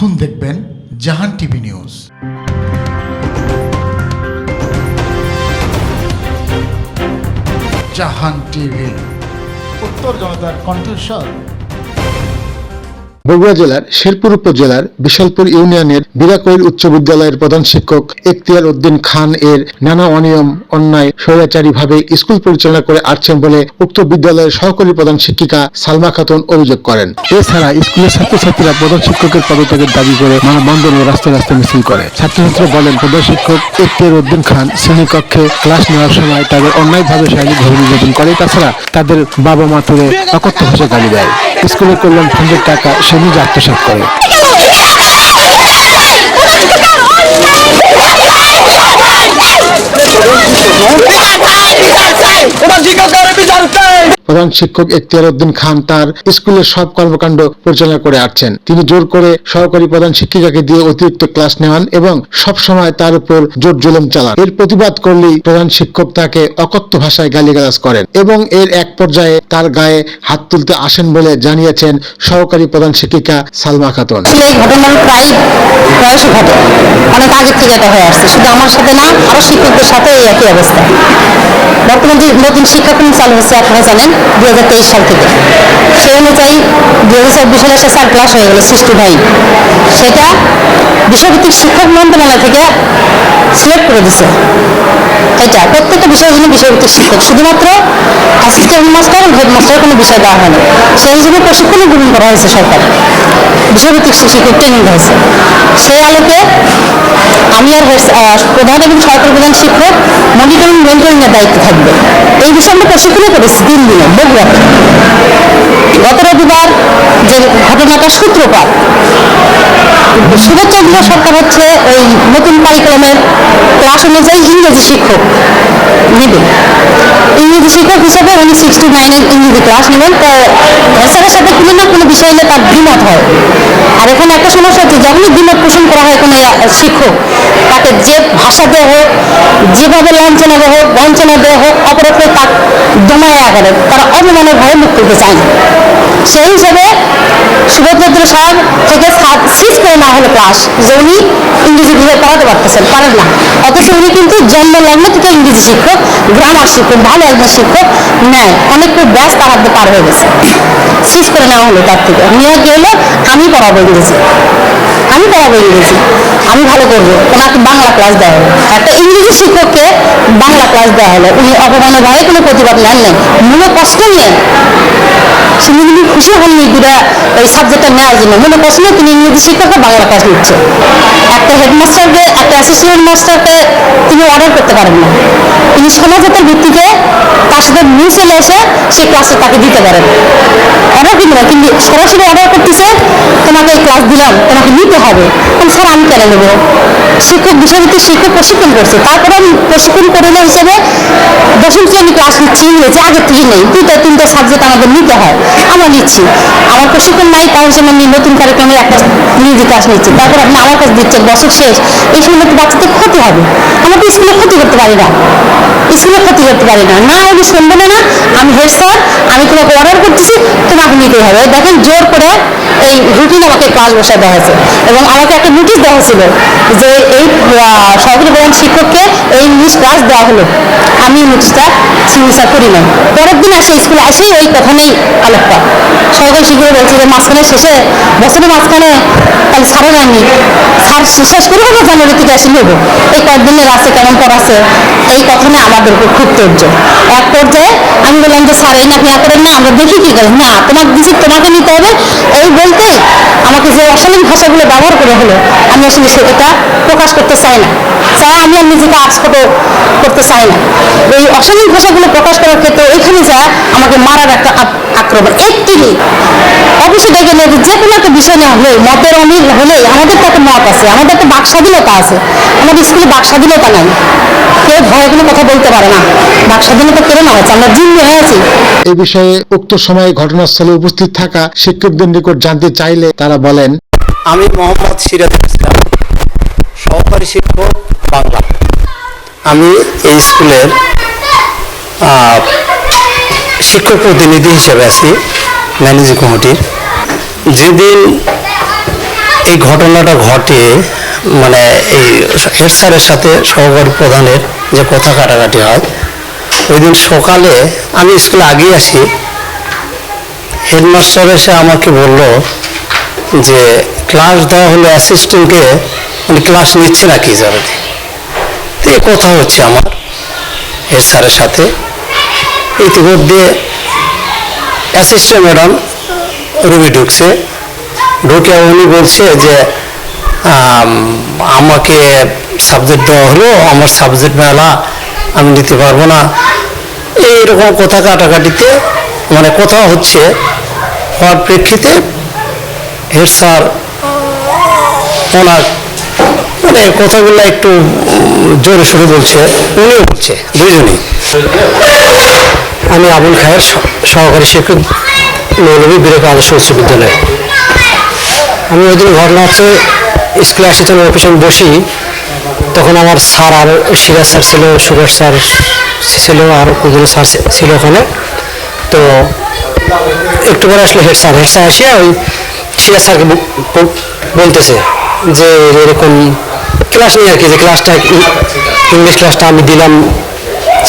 এখন দেখবেন Jahan TV news. Jahan TV. উত্তর জনতার কণ্ঠস্বর। বগুড়া জেলার শেরপুর উপজেলার বিশালপুর ইউনিয়নের বিরাকৈর উচ্চ বিদ্যালয়ের প্রধান শিক্ষক এখতিয়ার উদ্দিন খান এর নানা অনিয়ম, অন্যায় স্বৈরাচারী ভাবে স্কুল পরিচালনা করে আসছেন বলে উক্ত বিদ্যালয়ের সহকারী প্রধান শিক্ষিকা সালমা খাতুন অভিযোগ করেন। এছাড়া স্কুলের ছাত্রছাত্রীরা প্রধান শিক্ষকের পদত্যাগের দাবি করে মানববন্ধন ও রাস্তায় রাস্তায় মিছিল করে। ছাত্রছাত্রীরা বলেন, প্রধান শিক্ষক এখতিয়ার উদ্দিন খান শ্রেণীকক্ষে ক্লাস নেওয়ার সময় তাদের অন্যায় ভাবে অন্যায়ভাবে শারীরিকভাবে নির্যাতন করে। তাছাড়া তাদের বাবা মা তুলে অকথ্য ভাষায় গালি দেয়। স্কুলের কল্যাণ ফান্ডের টাকা সে নিজে আত্মসাৎ করে। প্রধান শিক্ষক এখতিয়ার উদ্দিন খান তার স্কুলের সব কর্মকাণ্ড পরিচালনা করে আসছেন। তিনি জোর করে সহকারী প্রধান শিক্ষিকাকে দিয়ে অতিরিক্ত ক্লাস নেওয়ান এবং সব সময় তার উপর জোর জুলুম চালান। এর প্রতিবাদ করলেই প্রধান শিক্ষক তাকে অকথ্য ভাষায় গালিগালাজ করেন এবং এর এক পর্যায়ে তার গায়ে হাত তুলতে আসেন বলে জানিয়েছেন সহকারী প্রধান শিক্ষিকা সালমা খাতুন। এই অনেক আগের থেকে এটা হয়ে আসছে। শুধু আমার সাথে না, আরও শিক্ষকদের সাথে এই একই অবস্থা। বর্তমান নতুন শিক্ষাক্রম চালু হচ্ছে, আপনারা জানেন দু হাজার তেইশ সাল থেকে। সেই অনুযায়ী দু হাজার চব্বিশ সালে হয়ে গেল সেটা বিষয়ভিত্তিক শিক্ষক মন্ত্রণালয় থেকে সিলেক্ট করে দিছে। এটা প্রত্যেকটা বিষয়ের জন্য বিষয়ভিত্তিক শিক্ষক। শুধুমাত্র অ্যাসিস্ট্যান্ট মাস্টার হেডমাস্টারের কোনো বিষয় দেওয়া হয়নি সেই হিসেবে প্রশিক্ষণও গ্রহণ করা হয়েছে সরকার। বিষয়ভিত্তিক শিক্ষক ট্রেনিং হয়েছে। সেই আলোকে আমি আর প্রধান এবং সরকার প্রধান শিক্ষক, মনিটরিং, মেন্টরিং এর দায়িত্ব থাকবে। এই বিষয়ে আমরা প্রশিক্ষণও করেছি তিন দিনে বগুড়াতে গত রবিবার যে ঘটনাটার সূত্রপাত শুভচন্দ্র সরকার হচ্ছে ওই নতুন কারিকুলামের ক্লাস অনুযায়ী ইংরেজি শিক্ষক নেবে। ইংরেজি শিক্ষক হিসেবে উনি সিক্সটি নাইনের ইংরেজি ক্লাস নেবেন। তো হেসারের সাথে কোনো না কোনো বিষয় নিয়ে তার দ্বিমত হয়। আর এখানে একটা সমস্যা হচ্ছে, যখনই দ্বিমত পোষণ করা হয় কোনো শিক্ষক তাকে যে ভাষা দেওয়া হোক, যেভাবে লাঞ্ছনা দেওয়া হোক, বঞ্চনা দেওয়া হোক অপরাধে তার দমায় আকারে তারা অভিমানের ভয়ে মুখ করতে চায় না। সেই হিসেবে সুভদ্র সাহেব থেকে সিজ করে না হলো ক্লাস যে উনি ইংরেজি বিভাগ পড়াতে পারতেছেন, পারেন না। অথচ উনি কিন্তু জন্ম লগ্ন থেকে ইংরেজি শিক্ষক গ্রামার শিক্ষক, ভালো একজন শিক্ষক নেয় অনেক ব্যাস তার হাতে পার হয়ে গেছে। সিজ করে নেওয়া হলো তার থেকে। নিয়ে গেল আমি পড়াবো ইংরেজি। আমি পড়াবো ইংরেজি আমি ভালো করব। ওনাকে বাংলা ক্লাস দেওয়া হলো একটা ইংরেজি শিক্ষককে বাংলা ক্লাস দেওয়া হলো উনি অপমানের ভয়ে কোনো প্রতিবাদ নেন নাই। মূল কষ্ট নিয়ে কিন্তু খুশি হননি দুটা ওই সাবজেক্টটা নেওয়ার জন্য। মনে কষ্ট করছিল তিনি ইংরেজি শিক্ষককে বাংলা ক্লাস নিচ্ছে একটা হেডমাস্টারকে একটা অ্যাসোসিয়েট মাস্টারকে তিনি অর্ডার করতে পারেন না। তিনি সমাজতার ভিত্তিতে তার সাথে মিশে এসে সেই ক্লাসে তাকে দিতে পারেন। অর্ডার কিন্তু না, কিন্তু সরাসরি অর্ডার করতেছে, তোমাকে এই ক্লাস দিলাম, তোমাকে নিতে হবে। আমি স্যার, আমি কেন নেব? শিক্ষক বিষয়ভিত্তিক শিক্ষক প্রশিক্ষণ করছে। তারপরে আমি প্রশিক্ষণ করে নেওয়া হিসেবে দশম শ্রেণি ক্লাস নিচ্ছি ইংরেজি আগের থেকে নেই। দুইটা, তিনটা সাবজেক্ট আমাদের নিতে হয়। আমরা নিচ্ছি। আমার প্রশিক্ষণ নাই তার হিসেবে আমি নতুন কারিক্রমের একটা ইংরেজি ক্লাস নিচ্ছি। তারপর আপনি আমার কাছে দিচ্ছেন বছর শেষ। এই সময় বাচ্চাদের ক্ষতি হবে। আমরা স্কুলে ক্ষতি করতে পারি না। স্কুলে ক্ষতি করতে পারি না। না উনি শুনবেন না আমি হেড স্যার, আমি তোমাকে অর্ডার করতেছি, তোমাকে নিতে হবে। দেখেন, জোর করে এই রুটিন আমাকে ক্লাস বসায় দেওয়া হয়েছে এবং আমাকে একটা নোটিশ দেওয়া হয়েছিল যে এই সহকারী প্রধান শিক্ষককে এই ইংলিশ ক্লাস দেওয়া হলো। আমি নোটিশটা সিগনেচার করি নাই। পরের দিন আসে স্কুলে আসেই ওই কথা আলোকপাত সহকারী শিক্ষক বলছে যে মাঝখানে শেষে, বছরের মাঝখানে তাহলে সারের আনি স্যার শেষ করে হব জানুয়ারি থেকে আসে নেব এই কয়েকদিনের আছে, কেমন পড়াছে এই কথা নিয়ে আমাদের উপর খুব তেজ্য এক পর্যায়ে আমি বললাম যে, স্যার, এই না পেয়া করেন না, আমরা দেখি কি করেন না, তোমাকে দিচ্ছি তোমাকে নিতে হবে। এই বলতে আমাকে যে অশালীন ভাষাগুলো ব্যবহার করে হলো, আমি আসলে সেটা প্রকাশ করতে চাই না। চাই আমি আর নিজেকে আজকত করতে চাই না। এই অশালীন ভাষাগুলো প্রকাশ করার ক্ষেত্রে এখানে যা আমাকে মারার একটা আক্রমণ। একটি অফিসে ডেকে নিয়ে যে কোনো একটা বিষয় নিয়ে হলে মতের অমিল হলে আমাদের তো একটা মত আছে আমাদের একটা বাক স্বাধীনতা আছে আমাদের স্কুলে বাক স্বাধীনতা নাই। কেউ ভয়ে কোনো কথা বলতে পারে না। বাক স্বাধীনতা কেড়ে নেওয়া আমরা জিম্মি হয়ে আছি। এই বিষয়ে উক্ত সময়ে ঘটনাস্থলে উপস্থিত থাকা শিক্ষকদের নিকট জানতে চাইলে তারা বলেন আমি মোহাম্মদ সিরাজুল ইসলাম সহকারী শিক্ষক বাংলা। আমি এই স্কুলের আহ, শিক্ষক প্রতিনিধি হিসেবে আছি। ম্যানেজিং কমিটির, যেদিন এই ঘটনাটা ঘটে মানে এই হেড স্যারের সাথে সহকারী প্রধানের যে কথা কাটাকাটি হয় ওই দিন সকালে আমি স্কুলে আগেই আসি। হেডমাস্টার এসে আমাকে বলল যে, ক্লাস দেওয়া হলো অ্যাসিস্ট্যান্টকে উনি ক্লাস নিচ্ছে না কি যাবে? তো এই কথা হচ্ছে আমার হেড স্যারের সাথে। ইতিমধ্যে অ্যাসিস্ট্যান্ট ম্যাডাম রুমে ঢুকছে। ঢুকে উনি বলছে যে আমাকে সাবজেক্ট দেওয়া হলো, আমার সাবজেক্ট মেলা, আমি নিতে পারব না। এইরকম কথা কাটাকাটিতে মানে কথা হচ্ছে, হওয়ার প্রেক্ষিতে হেড স্যার ওনার মানে কথাগুলো একটু জোরে সোরে বলছে, উনিও বলছে দুজনেই আমি আবুল খায়ের সহকারী শিক্ষক মৌলভী বিবেক আদর্শ উচ্চ বিদ্যালয়। আমি ওই দিন ঘটনা হচ্ছে স্কুলে আসি তখন অফিসে বসি, তখন আমার স্যার আর সিরাজ স্যার ছিল, সুভাষ স্যার ছিল আর কুদুল স্যার ছিল ওখানে। তো একটু পরে আসলে হেড স্যার। হেড স্যার আসিয়া ওই সিরাজ স্যারকে বলতেছে যে এরকম ক্লাস নিয়ে আর কি, যে ক্লাসটা ইংলিশ ক্লাসটা আমি দিলাম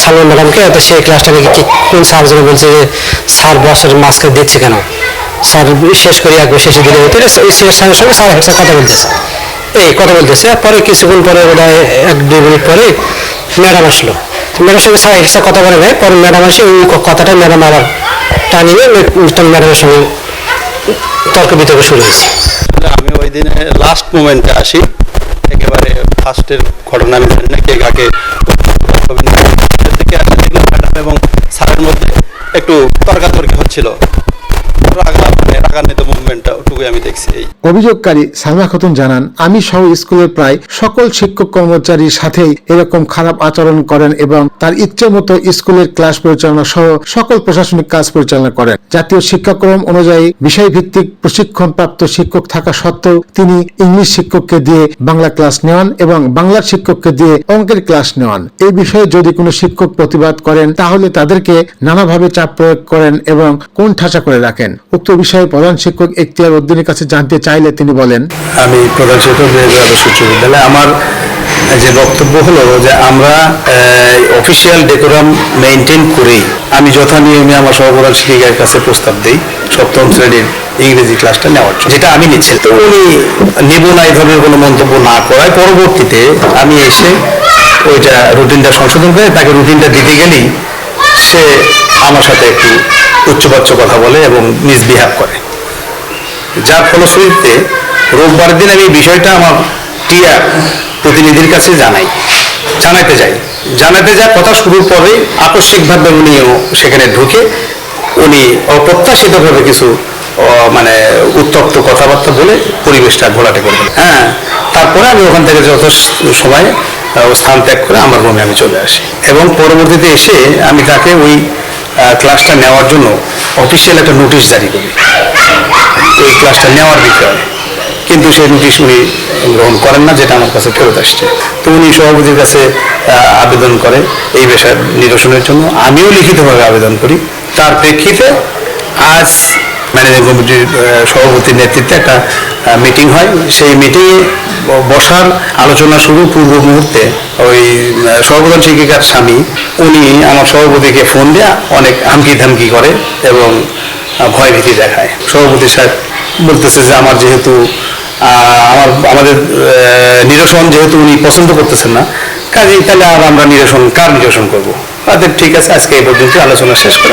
সালমান ম্যাডামকে তো সেই ক্লাসটাকে কোন স্যার যেন বলছে যে স্যার বসের মাস্কে দিচ্ছে কেন? স্যার শেষ করে, একবার শেষে দিলে হতো স্যারের সঙ্গে স্যার হেড কথা বলতেছে। এই কথা বলতেছে, পরে কিছুক্ষণ পরে বোধ এক দুই মিনিট পরে ম্যাডাম আসলো। ম্যাডামের সঙ্গে স্যার হেড কথা বলে নাই, পরে ম্যাডাম আসে, ওই কথাটা ম্যাডাম আবার টানিয়ে ম্যাডামের সঙ্গে তর্ক বিতর্ক শুরু হয়েছে। আমি ওই দিনে লাস্ট মোমেন্টে আসি। একেবারে ফার্স্টের ঘটনা আমি জানি না কে কাকে দিকে আসে দেখলাম ম্যাডাম এবং স্যারের মধ্যে একটু তর্কাতর্কি হচ্ছিল। রাগা মানে রাগান্বিত মুভমেন্টটা ওটুকুই আমি দেখছি। অভিযোগকারী সালমা খাতুন জানান, আমি সহ স্কুলের প্রায় সকল শিক্ষক কর্মচারীর সাথেই এরকম খারাপ আচরণ করেন এবং তার ইচ্ছে মতো স্কুলের ক্লাস পরিচালনা সহ সকল প্রশাসনিক কাজ পরিচালনা করেন। জাতীয় শিক্ষাক্রম অনুযায়ী বিষয়ভিত্তিক প্রশিক্ষণ প্রাপ্ত শিক্ষক থাকা সত্ত্বেও তিনি ইংলিশ শিক্ষককে দিয়ে বাংলা ক্লাস নেওয়ান এবং বাংলার শিক্ষককে দিয়ে অঙ্কের ক্লাস নেওয়ান। এই বিষয়ে যদি কোনো শিক্ষক প্রতিবাদ করেন, তাহলে তাদেরকে নানাভাবে চাপ প্রয়োগ করেন এবং কোন ঠাসা করে রাখেন। উক্ত বিষয়ে প্রধান শিক্ষক এখতিয়ার উদ্দিনের কাছে জানতে চাইলে তিনি বলেন, আমি প্রধান শিক্ষক আমার যে বক্তব্য হলো যে আমরা অফিসিয়াল ডেকোরাম মেনটেন করেই আমি যথা নিয়মে আমার সহপ্রধান শিক্ষিকার কাছে প্রস্তাব দিই সপ্তম শ্রেণির ইংরেজি ক্লাসটা নেওয়ার জন্য। যেটা আমি নিচ্ছি। তো উনি নেব না এই ধরনের কোনো মন্তব্য না করায় পরবর্তীতে আমি এসে ওইটা রুটিনটা সংশোধন করে তাকে রুটিনটা দিতে গেলেই সে আমার সাথে একটু উচ্চবাচ্য কথা বলে এবং মিসবিহেভ করে। যার ফলশ্রুতিতে রোববার দিন আমি বিষয়টা আমার টিআর প্রতিনিধির কাছে জানাই, জানাতে যাই জানাতে যা কথা শুরুর পরে আকস্মিকভাবে উনিও সেখানে ঢুকে উনি অপ্রত্যাশিতভাবে কিছু মানে উত্তপ্ত কথাবার্তা বলে পরিবেশটা ঘোলাটে করে দিলেন। হ্যাঁ তারপরে আমি ওখান থেকে যত সময় স্থান ত্যাগ করে আমার রুমে আমি চলে আসি এবং পরবর্তীতে এসে আমি তাকে ওই ক্লাসটা নেওয়ার জন্য অফিসিয়াল একটা নোটিশ জারি করি এই ক্লাসটা নেওয়ার বিষয়ে। কিন্তু সেই নোটিশ উনি গ্রহণ করেন না, যেটা আমার কাছে ফেরত আসছে। তো উনি সভাপতির কাছে আবেদন করে এই বিষয়ে নিরসনের জন্য। আমিও লিখিতভাবে আবেদন করি। তার প্রেক্ষিতে আজ ম্যানেজিং কমিটির সভাপতির নেতৃত্বে একটা মিটিং হয়। সেই মিটিংয়ে বসার আলোচনা শুরু পূর্ব মুহূর্তে। ওই সহপ্রধান শিক্ষিকার স্বামী, উনি আমার সভাপতিকে ফোন দেয়া, অনেক হামকি ধামকি করে এবং ভয় ভীতি দেখায়। সভাপতি সাহেব বলতেছে যে আমার যেহেতু আমার, আমাদের নিরসন যেহেতু উনি পছন্দ করতেছেন না, কাজেই তাহলে আর আমরা নিরসন, কার নিরসন করব?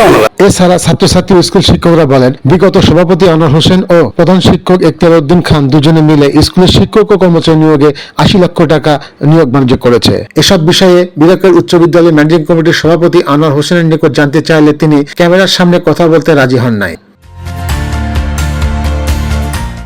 অনুরোধ। এছাড়া ছাত্রছাত্রী স্কুল শিক্ষকরা বলেন, বিগত সভাপতি আনোয়ার হোসেন ও প্রধান শিক্ষক একতার উদ্দিন খান দুজনে মিলে স্কুলের শিক্ষক ও কর্মচারী নিয়োগে আশি লক্ষ টাকা নিয়োগ বাণিজ্য করেছে। এসব বিষয়ে বিরাকের উচ্চ বিদ্যালয় ম্যানেজিং কমিটির সভাপতি আনোয়ার হোসেনের নিকট জানতে চাইলে তিনি ক্যামেরার সামনে কথা বলতে রাজি হন নাই।